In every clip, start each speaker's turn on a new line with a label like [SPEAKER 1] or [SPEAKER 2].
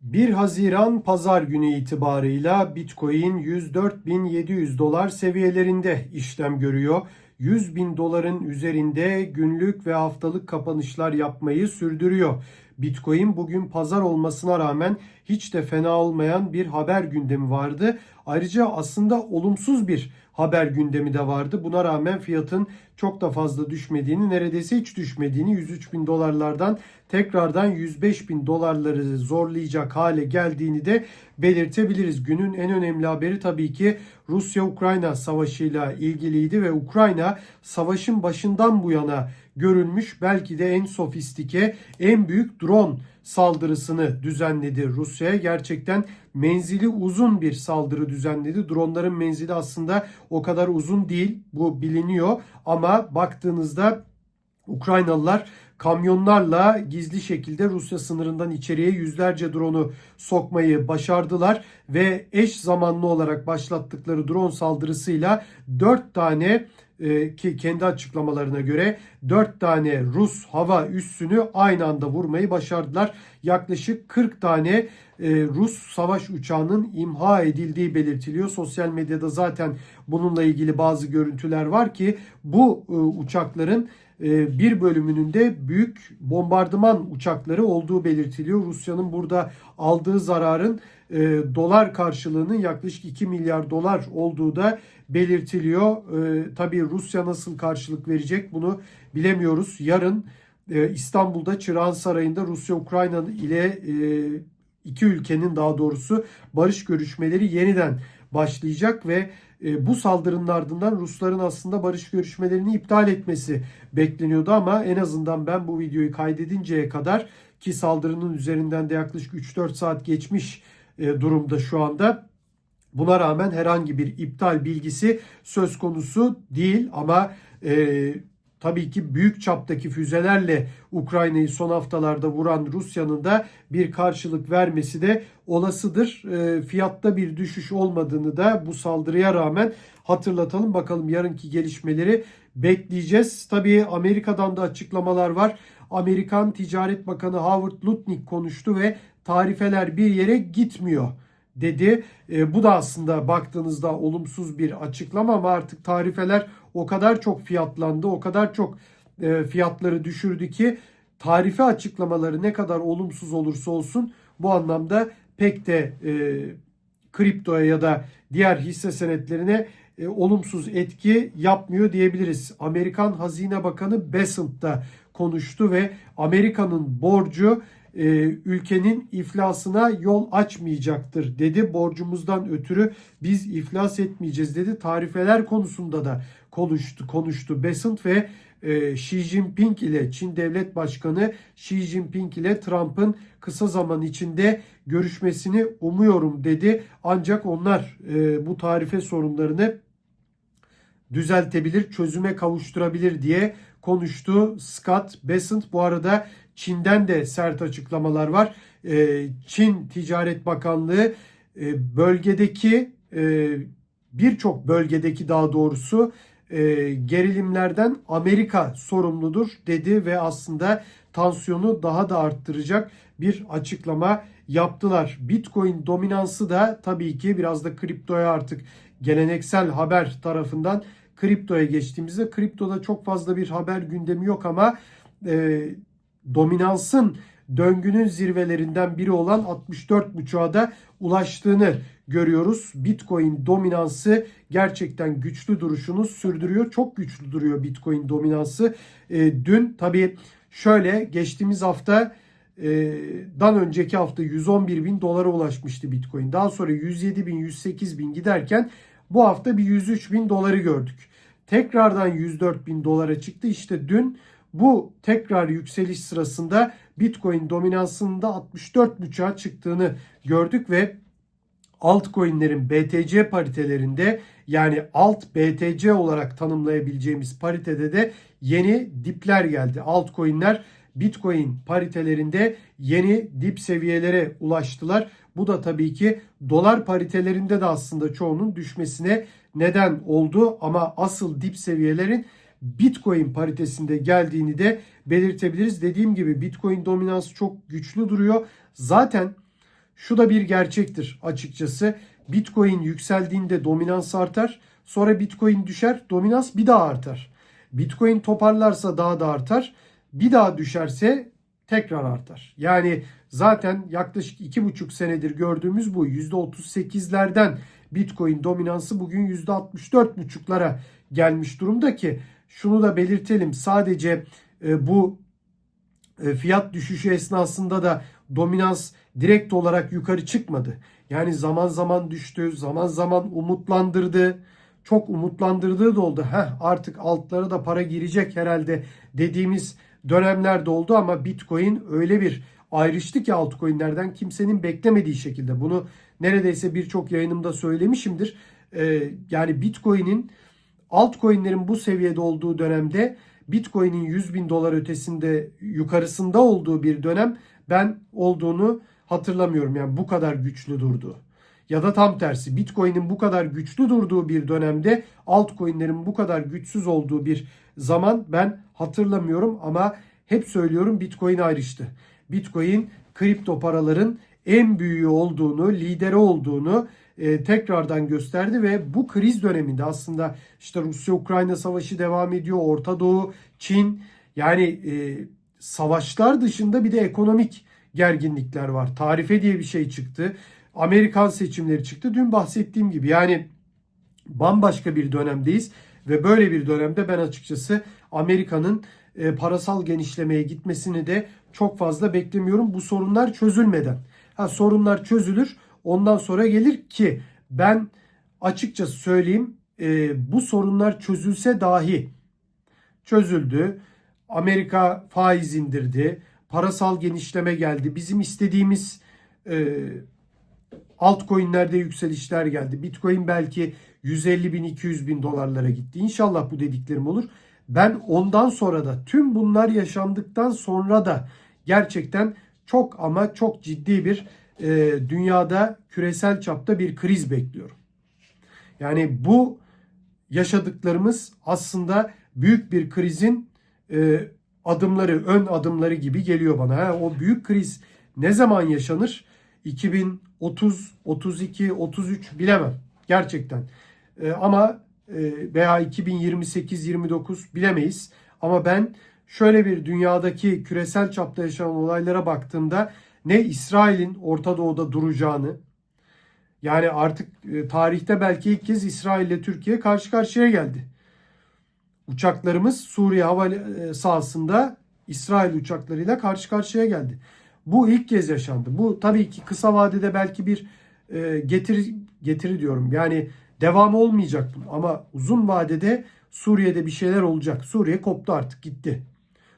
[SPEAKER 1] 1 Haziran pazar günü itibarıyla Bitcoin 104.700 dolar seviyelerinde işlem görüyor. 100 bin doların üzerinde günlük ve haftalık kapanışlar yapmayı sürdürüyor. Bitcoin bugün pazar olmasına rağmen hiç de fena olmayan bir haber gündemi vardı. Ayrıca aslında olumsuz bir haber gündemi de vardı. Buna rağmen fiyatın çok da fazla düşmediğini, neredeyse hiç düşmediğini, 103 bin dolarlardan tekrardan 105 bin dolarları zorlayacak hale geldiğini de belirtebiliriz. Günün en önemli haberi tabii ki Rusya-Ukrayna savaşıyla ilgiliydi ve Ukrayna savaşın başından bu yana görülmüş belki de en sofistike, en büyük drone saldırısını düzenledi Rusya'ya. Gerçekten menzili uzun bir saldırı düzenledi. Dronların menzili aslında o kadar uzun değil. Bu biliniyor ama baktığınızda Ukraynalılar kamyonlarla gizli şekilde Rusya sınırından içeriye yüzlerce drone'u sokmayı başardılar ve eş zamanlı olarak başlattıkları drone saldırısıyla 4 tane e, ki kendi açıklamalarına göre 4 tane Rus hava üssünü aynı anda vurmayı başardılar. Yaklaşık 40 tane e, Rus savaş uçağının imha edildiği belirtiliyor. Sosyal medyada zaten bununla ilgili bazı görüntüler var ki bu e, uçakların bir bölümünün de büyük bombardıman uçakları olduğu belirtiliyor. Rusya'nın burada aldığı zararın e, dolar karşılığının yaklaşık 2 milyar dolar olduğu da belirtiliyor. E, tabii Rusya nasıl karşılık verecek bunu bilemiyoruz. Yarın e, İstanbul'da Çırağan Sarayı'nda Rusya-Ukrayna ile iki ülkenin daha doğrusu barış görüşmeleri yeniden başlayacak ve bu saldırının ardından Rusların aslında barış görüşmelerini iptal etmesi bekleniyordu ama en azından ben bu videoyu kaydedinceye kadar ki saldırının üzerinden de yaklaşık 3-4 saat geçmiş e, durumda şu anda. Buna rağmen herhangi bir iptal bilgisi söz konusu değil ama e, tabii ki büyük çaptaki füzelerle Ukrayna'yı son haftalarda vuran Rusya'nın da bir karşılık vermesi de olasıdır. E, fiyatta bir düşüş olmadığını da bu saldırıya rağmen hatırlatalım. Bakalım yarınki gelişmeleri bekleyeceğiz. Tabii Amerika'dan da açıklamalar var. Amerikan Ticaret Bakanı Howard Lutnick konuştu ve tarifeler bir yere gitmiyor dedi. E, bu da aslında baktığınızda olumsuz bir açıklama ama artık tarifeler o kadar çok fiyatlandı, o kadar çok e, fiyatları düşürdü ki tarife açıklamaları ne kadar olumsuz olursa olsun bu anlamda pek de e, kriptoya ya da diğer hisse senetlerine e, olumsuz etki yapmıyor diyebiliriz. Amerikan Hazine Bakanı Bessent da konuştu ve Amerika'nın borcu e, ülkenin iflasına yol açmayacaktır dedi. Borcumuzdan ötürü biz iflas etmeyeceğiz dedi. Tarifeler konusunda da konuştu konuştu Bessent ve e, Xi Jinping ile Çin Devlet Başkanı Xi Jinping ile Trump'ın kısa zaman içinde görüşmesini umuyorum dedi. Ancak onlar e, bu tarife sorunlarını düzeltebilir, çözüme kavuşturabilir diye konuştu Scott Bessent. Bu arada Çin'den de sert açıklamalar var. Ee, Çin Ticaret Bakanlığı e, bölgedeki e, birçok bölgedeki daha doğrusu e, gerilimlerden Amerika sorumludur dedi ve aslında tansiyonu daha da arttıracak bir açıklama yaptılar. Bitcoin dominansı da tabii ki biraz da kriptoya artık geleneksel haber tarafından kriptoya geçtiğimizde kriptoda çok fazla bir haber gündemi yok ama e, dominansın döngünün zirvelerinden biri olan 64.5'a da ulaştığını görüyoruz. Bitcoin dominansı gerçekten güçlü duruşunu sürdürüyor. Çok güçlü duruyor Bitcoin dominansı. E, dün tabii şöyle geçtiğimiz hafta e, dan önceki hafta 111 bin dolara ulaşmıştı Bitcoin. Daha sonra 107 bin 108 bin giderken bu hafta bir 103 bin doları gördük. Tekrardan 104 bin dolara çıktı. İşte dün bu tekrar yükseliş sırasında Bitcoin dominansında 64.5'a çıktığını gördük ve altcoin'lerin BTC paritelerinde yani alt BTC olarak tanımlayabileceğimiz paritede de yeni dipler geldi. Altcoin'ler Bitcoin paritelerinde yeni dip seviyelere ulaştılar. Bu da tabii ki dolar paritelerinde de aslında çoğunun düşmesine neden oldu ama asıl dip seviyelerin Bitcoin paritesinde geldiğini de belirtebiliriz. Dediğim gibi Bitcoin dominansı çok güçlü duruyor. Zaten şu da bir gerçektir açıkçası. Bitcoin yükseldiğinde dominans artar. Sonra Bitcoin düşer, dominans bir daha artar. Bitcoin toparlarsa daha da artar. Bir daha düşerse tekrar artar. Yani zaten yaklaşık iki buçuk senedir gördüğümüz bu %38'lerden Bitcoin dominansı bugün %64,5'lara gelmiş durumda ki şunu da belirtelim sadece e, bu e, fiyat düşüşü esnasında da dominans direkt olarak yukarı çıkmadı. Yani zaman zaman düştü, zaman zaman umutlandırdı. Çok umutlandırdığı da oldu. Heh, artık altlara da para girecek herhalde dediğimiz dönemlerde oldu ama Bitcoin öyle bir ayrıştı ki altcoin'lerden kimsenin beklemediği şekilde. Bunu neredeyse birçok yayınımda söylemişimdir. Ee, yani Bitcoin'in altcoin'lerin bu seviyede olduğu dönemde Bitcoin'in 100 bin dolar ötesinde yukarısında olduğu bir dönem ben olduğunu hatırlamıyorum. Yani bu kadar güçlü durdu. Ya da tam tersi Bitcoin'in bu kadar güçlü durduğu bir dönemde altcoin'lerin bu kadar güçsüz olduğu bir zaman ben hatırlamıyorum ama hep söylüyorum Bitcoin ayrıştı. Bitcoin kripto paraların en büyüğü olduğunu, lideri olduğunu e, tekrardan gösterdi ve bu kriz döneminde aslında işte Rusya-Ukrayna savaşı devam ediyor, Orta Doğu, Çin yani e, savaşlar dışında bir de ekonomik gerginlikler var. Tarife diye bir şey çıktı. Amerikan seçimleri çıktı. Dün bahsettiğim gibi yani bambaşka bir dönemdeyiz ve böyle bir dönemde ben açıkçası Amerika'nın e, parasal genişlemeye gitmesini de çok fazla beklemiyorum bu sorunlar çözülmeden. Ha sorunlar çözülür ondan sonra gelir ki ben açıkçası söyleyeyim e, bu sorunlar çözülse dahi çözüldü. Amerika faiz indirdi. Parasal genişleme geldi. Bizim istediğimiz e, altcoin'lerde yükselişler geldi. Bitcoin belki 150 bin 200 bin dolarlara gitti. İnşallah bu dediklerim olur. Ben ondan sonra da tüm bunlar yaşandıktan sonra da gerçekten çok ama çok ciddi bir e, dünyada küresel çapta bir kriz bekliyorum. Yani bu yaşadıklarımız aslında büyük bir krizin e, adımları, ön adımları gibi geliyor bana. Ha, o büyük kriz ne zaman yaşanır? 2030, 32, 33 bilemem gerçekten. E, ama e, veya 2028, 29 bilemeyiz. Ama ben şöyle bir dünyadaki küresel çapta yaşanan olaylara baktığımda ne İsrail'in Orta Doğu'da duracağını yani artık e, tarihte belki ilk kez İsrail ile Türkiye karşı karşıya geldi. Uçaklarımız Suriye hava e, sahasında İsrail uçaklarıyla karşı karşıya geldi. Bu ilk kez yaşandı. Bu tabii ki kısa vadede belki bir e, getiri getiri diyorum. Yani devam olmayacak bu. Ama uzun vadede Suriye'de bir şeyler olacak. Suriye koptu artık gitti.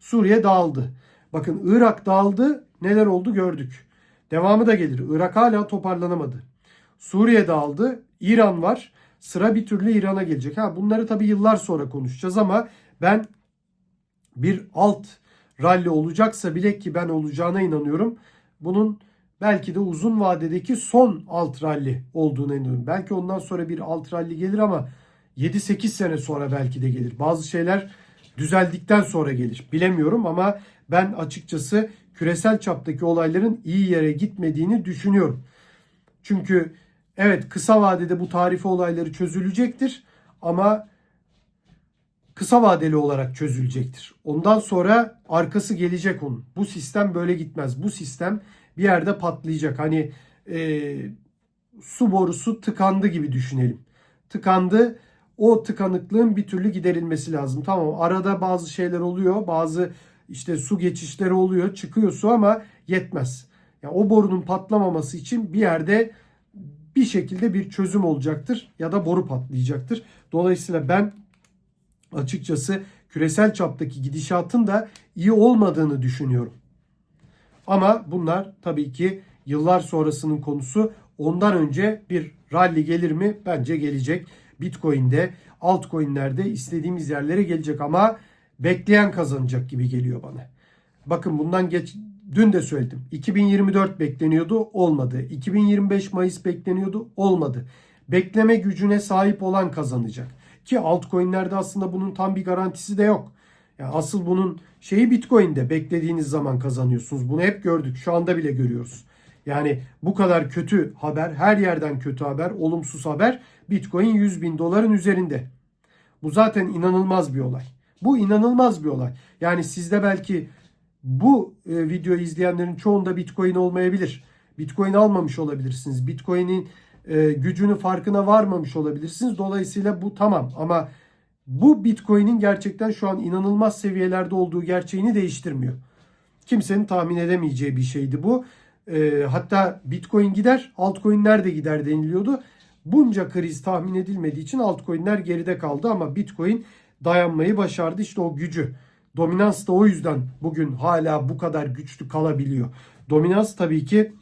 [SPEAKER 1] Suriye dağıldı. Bakın Irak dağıldı. Neler oldu gördük. Devamı da gelir. Irak hala toparlanamadı. Suriye dağıldı. İran var. Sıra bir türlü İran'a gelecek. Ha bunları tabii yıllar sonra konuşacağız ama ben bir alt rally olacaksa bile ki ben olacağına inanıyorum. Bunun belki de uzun vadedeki son alt rally olduğuna inanıyorum. Belki ondan sonra bir alt rally gelir ama 7-8 sene sonra belki de gelir. Bazı şeyler düzeldikten sonra gelir. Bilemiyorum ama ben açıkçası küresel çaptaki olayların iyi yere gitmediğini düşünüyorum. Çünkü evet kısa vadede bu tarife olayları çözülecektir ama kısa vadeli olarak çözülecektir. Ondan sonra arkası gelecek onun. Bu sistem böyle gitmez. Bu sistem bir yerde patlayacak. Hani e, su borusu tıkandı gibi düşünelim. Tıkandı. O tıkanıklığın bir türlü giderilmesi lazım. Tamam arada bazı şeyler oluyor. Bazı işte su geçişleri oluyor. Çıkıyor su ama yetmez. Yani o borunun patlamaması için bir yerde bir şekilde bir çözüm olacaktır ya da boru patlayacaktır. Dolayısıyla ben açıkçası küresel çaptaki gidişatın da iyi olmadığını düşünüyorum. Ama bunlar tabii ki yıllar sonrasının konusu. Ondan önce bir rally gelir mi? Bence gelecek. Bitcoin'de, altcoin'lerde istediğimiz yerlere gelecek ama bekleyen kazanacak gibi geliyor bana. Bakın bundan geç dün de söyledim. 2024 bekleniyordu, olmadı. 2025 Mayıs bekleniyordu, olmadı. Bekleme gücüne sahip olan kazanacak. Ki altcoin'lerde aslında bunun tam bir garantisi de yok. Yani asıl bunun şeyi Bitcoin'de beklediğiniz zaman kazanıyorsunuz. Bunu hep gördük. Şu anda bile görüyoruz. Yani bu kadar kötü haber, her yerden kötü haber, olumsuz haber Bitcoin 100 bin doların üzerinde. Bu zaten inanılmaz bir olay. Bu inanılmaz bir olay. Yani sizde belki bu e, videoyu izleyenlerin çoğunda Bitcoin olmayabilir. Bitcoin almamış olabilirsiniz. Bitcoin'in e, gücünün farkına varmamış olabilirsiniz. Dolayısıyla bu tamam ama bu Bitcoin'in gerçekten şu an inanılmaz seviyelerde olduğu gerçeğini değiştirmiyor. Kimsenin tahmin edemeyeceği bir şeydi bu. E, hatta Bitcoin gider, altcoin'ler de gider deniliyordu. Bunca kriz tahmin edilmediği için altcoin'ler geride kaldı ama Bitcoin dayanmayı başardı. İşte o gücü. Dominans da o yüzden bugün hala bu kadar güçlü kalabiliyor. Dominans tabii ki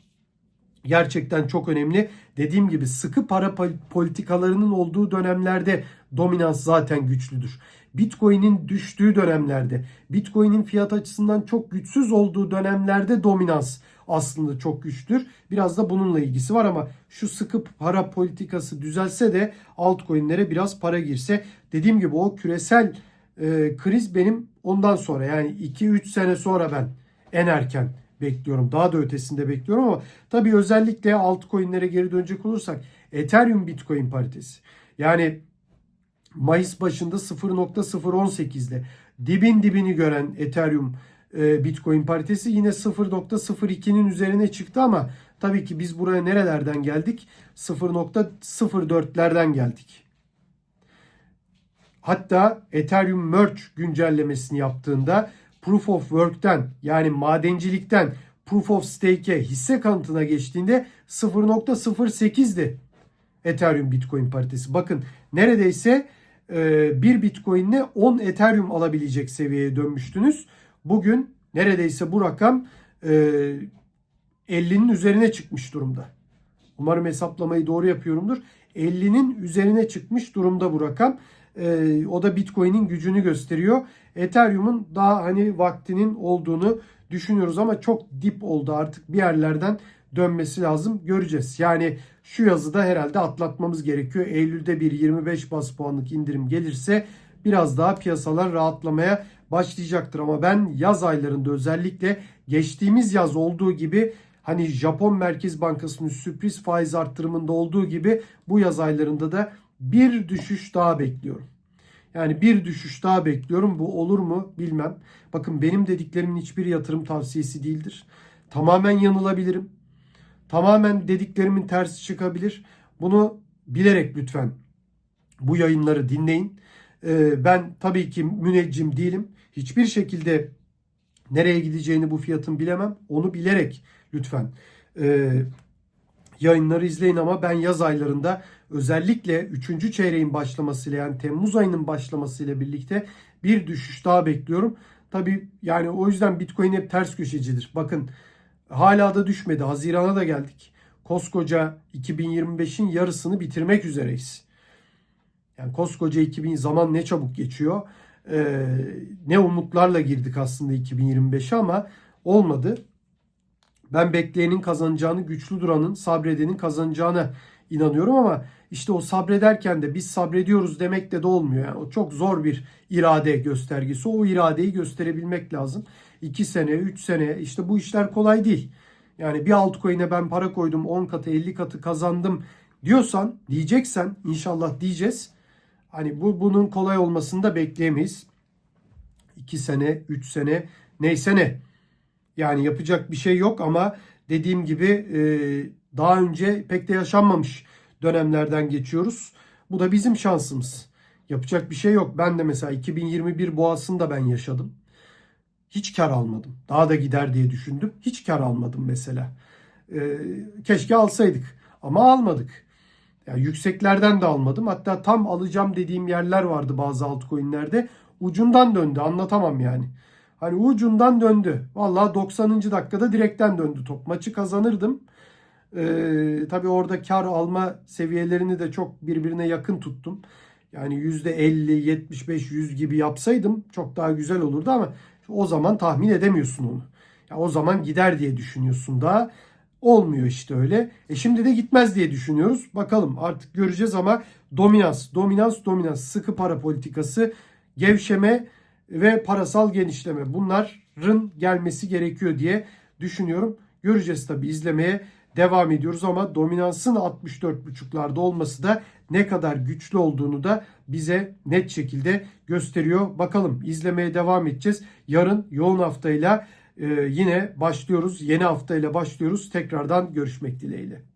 [SPEAKER 1] gerçekten çok önemli. Dediğim gibi sıkı para politikalarının olduğu dönemlerde dominans zaten güçlüdür. Bitcoin'in düştüğü dönemlerde, Bitcoin'in fiyat açısından çok güçsüz olduğu dönemlerde dominans aslında çok güçtür. Biraz da bununla ilgisi var ama şu sıkı para politikası düzelse de altcoin'lere biraz para girse dediğim gibi o küresel e, kriz benim ondan sonra yani 2-3 sene sonra ben en erken bekliyorum. Daha da ötesinde bekliyorum ama tabii özellikle altcoin'lere geri dönecek olursak Ethereum Bitcoin paritesi. Yani Mayıs başında 0.018'de dibin dibini gören Ethereum e, Bitcoin paritesi yine 0.02'nin üzerine çıktı ama tabii ki biz buraya nerelerden geldik? 0.04'lerden geldik. Hatta Ethereum Merge güncellemesini yaptığında Proof of Work'ten yani madencilikten Proof of Stake'e hisse kanıtına geçtiğinde 0.08'di Ethereum Bitcoin paritesi. Bakın neredeyse e, bir Bitcoin'le 10 Ethereum alabilecek seviyeye dönmüştünüz. Bugün neredeyse bu rakam 50'nin e, üzerine çıkmış durumda. Umarım hesaplamayı doğru yapıyorumdur. 50'nin üzerine çıkmış durumda bu rakam. E, o da Bitcoin'in gücünü gösteriyor. Ethereum'un daha hani vaktinin olduğunu düşünüyoruz ama çok dip oldu artık bir yerlerden dönmesi lazım. Göreceğiz. Yani şu yazıda herhalde atlatmamız gerekiyor. Eylül'de bir 25 bas puanlık indirim gelirse biraz daha piyasalar rahatlamaya başlayacaktır. Ama ben yaz aylarında özellikle geçtiğimiz yaz olduğu gibi hani Japon Merkez Bankası'nın sürpriz faiz arttırımında olduğu gibi bu yaz aylarında da bir düşüş daha bekliyorum. Yani bir düşüş daha bekliyorum. Bu olur mu bilmem. Bakın benim dediklerimin hiçbir yatırım tavsiyesi değildir. Tamamen yanılabilirim. Tamamen dediklerimin tersi çıkabilir. Bunu bilerek lütfen bu yayınları dinleyin. Ee, ben tabii ki müneccim değilim. Hiçbir şekilde nereye gideceğini bu fiyatın bilemem. Onu bilerek lütfen e, yayınları izleyin ama ben yaz aylarında özellikle 3. çeyreğin başlamasıyla yani Temmuz ayının başlamasıyla birlikte bir düşüş daha bekliyorum. Tabii yani o yüzden Bitcoin hep ters köşecidir. Bakın hala da düşmedi. Hazirana da geldik. Koskoca 2025'in yarısını bitirmek üzereyiz. Yani koskoca 2000 zaman ne çabuk geçiyor. Ee, ne umutlarla girdik aslında 2025'e ama olmadı. Ben bekleyenin kazanacağını, güçlü duranın, sabredenin kazanacağını inanıyorum ama işte o sabrederken de biz sabrediyoruz demek de de olmuyor. Yani o çok zor bir irade göstergesi. O iradeyi gösterebilmek lazım. 2 sene, 3 sene işte bu işler kolay değil. Yani bir altcoin'e ben para koydum 10 katı 50 katı kazandım diyorsan diyeceksen inşallah diyeceğiz. Hani bu bunun kolay olmasını da bekleyemeyiz. 2 sene, 3 sene neyse ne. Yani yapacak bir şey yok ama dediğim gibi e, daha önce pek de yaşanmamış dönemlerden geçiyoruz. Bu da bizim şansımız. Yapacak bir şey yok. Ben de mesela 2021 boğasında ben yaşadım. Hiç kar almadım. Daha da gider diye düşündüm. Hiç kar almadım mesela. Ee, keşke alsaydık ama almadık. Yani yükseklerden de almadım. Hatta tam alacağım dediğim yerler vardı bazı altcoin'lerde. Ucundan döndü. Anlatamam yani. Hani ucundan döndü. Vallahi 90. dakikada direkten döndü top. Maçı kazanırdım. Ee, tabii orada kar alma seviyelerini de çok birbirine yakın tuttum. Yani %50, 75, 100 gibi yapsaydım çok daha güzel olurdu ama o zaman tahmin edemiyorsun onu. Ya o zaman gider diye düşünüyorsun da olmuyor işte öyle. E şimdi de gitmez diye düşünüyoruz. Bakalım artık göreceğiz ama dominans, dominans, dominans, sıkı para politikası, gevşeme ve parasal genişleme bunların gelmesi gerekiyor diye düşünüyorum. Göreceğiz tabi izlemeye devam ediyoruz ama dominansın 64.5'larda olması da ne kadar güçlü olduğunu da bize net şekilde gösteriyor. Bakalım izlemeye devam edeceğiz. Yarın yoğun haftayla e, yine başlıyoruz. Yeni haftayla başlıyoruz. Tekrardan görüşmek dileğiyle.